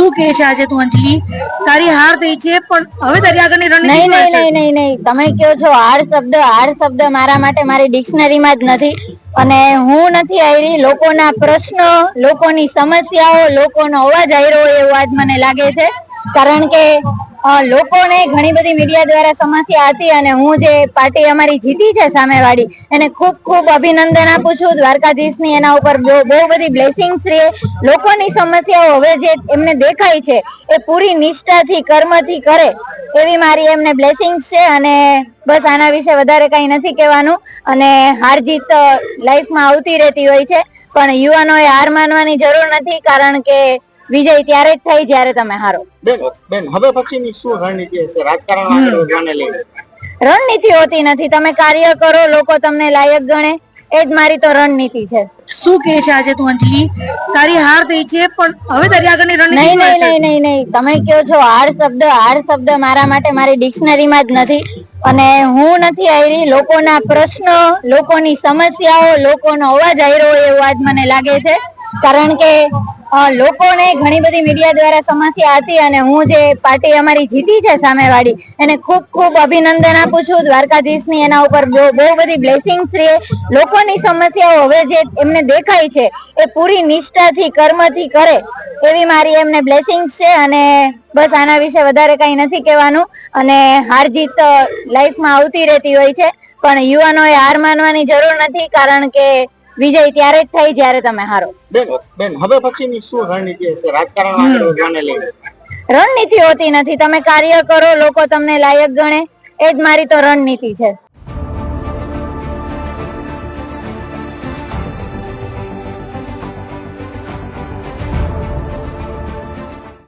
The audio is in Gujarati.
શું કહે છે આજે તું અંજલિ? તારી હાર થઈ છે પણ હવે તારી આગળની રણનીતિ નહીં શું નહીં નહીં નહીં તમે કહો છો હાર શબ્દ હાર શબ્દ મારા માટે મારી ડિક્શનરીમાં જ નથી. અને હું નથી આવી લોકોના પ્રશ્નો લોકોની સમસ્યાઓ લોકોનો અવાજ આવ્યો રહ્યો એવું આજ મને લાગે છે. કારણ કે લોકોને ઘણી બધી મીડિયા દ્વારા સમસ્યા હતી અને હું જે પાર્ટી અમારી જીતી છે સામેવાળી, એને ખૂબ ખૂબ અભિનંદન આપું છું. દ્વારકાધીશની એના ઉપર બહુ બધી બ્લેસિંગ્સ રહે. લોકોની સમસ્યાઓ હવે જે એમને દેખાય છે, એ પૂરી નિષ્ઠાથી, કર્મથી કરે. એવી મારી એમને બ્લેસિંગ્સ છે અને બસ આના વિશે વધારે કઈ નથી કહેવાનું. અને હાર જીત લાઈફમાં આવતી રહેતી હોય છે. પણ યુવાનોએ હાર માનવાની જરૂર નથી કારણ કે વિજય ત્યારે જ થઈ જ્યારે તમે હારો. બેન બેન હવે પછીની શું રણનીતિ હશે? રાજકારણમાં આગળ વધવાને લઈને. રણનીતિ હોતી નથી. તમે કાર્ય કરો લોકો તમને લાયક ગણે. એ જ મારી તો રણનીતિ છે. શું કે છે આજે તું અંજલિ? તારી હાર થઈ છે પણ હવે તારી આગળની રણનીતિ નહીં નહીં નહીં નહીં નહીં. તમે કહો છો હાર શબ્દ હાર શબ્દ મારા માટે મારી ડિક્શનરીમાં જ નથી. અને હું નથી આવી લોકોના પ્રશ્નો લોકોની સમસ્યાઓ લોકોનો અવાજ આવ્યો એવું આજ મને લાગે છે. કારણ કે લોકોને ઘણી બધી મીડિયા દ્વારા સમસ્યા હતી અને હું જે પાર્ટી અમારી જીતી છે સામેવાળી, એને ખૂબ ખૂબ અભિનંદન આપું છું. દ્વારકાધીશની એના ઉપર બહુ બધી બ્લેસિંગ્સ રહે લોકોની સમસ્યાઓ હવે જે એમને દેખાય છે, એ પૂરી નિષ્ઠાથી, કર્મથી કરે એવી મારી એમને બ્લેસિંગ છે અને બસ આના વિશે વધારે કંઈ નથી કહેવાનું. અને હાર જીત લાઈફમાં આવતી રહેતી હોય છે. પણ યુવાનોએ હાર માનવાની જરૂર નથી કારણ કે વિજય ત્યારે જ થાય જ્યારે તમે હારો. બેન બેન હવે પછીની શું રણનીતિ હશે? રાજકારણમાં આગળ વધવાને લઈને. રણનીતિ હોતી નથી. તમે કાર્ય કરો લોકો તમને લાયક ગણે. એ જ મારી તો રણનીતિ છે.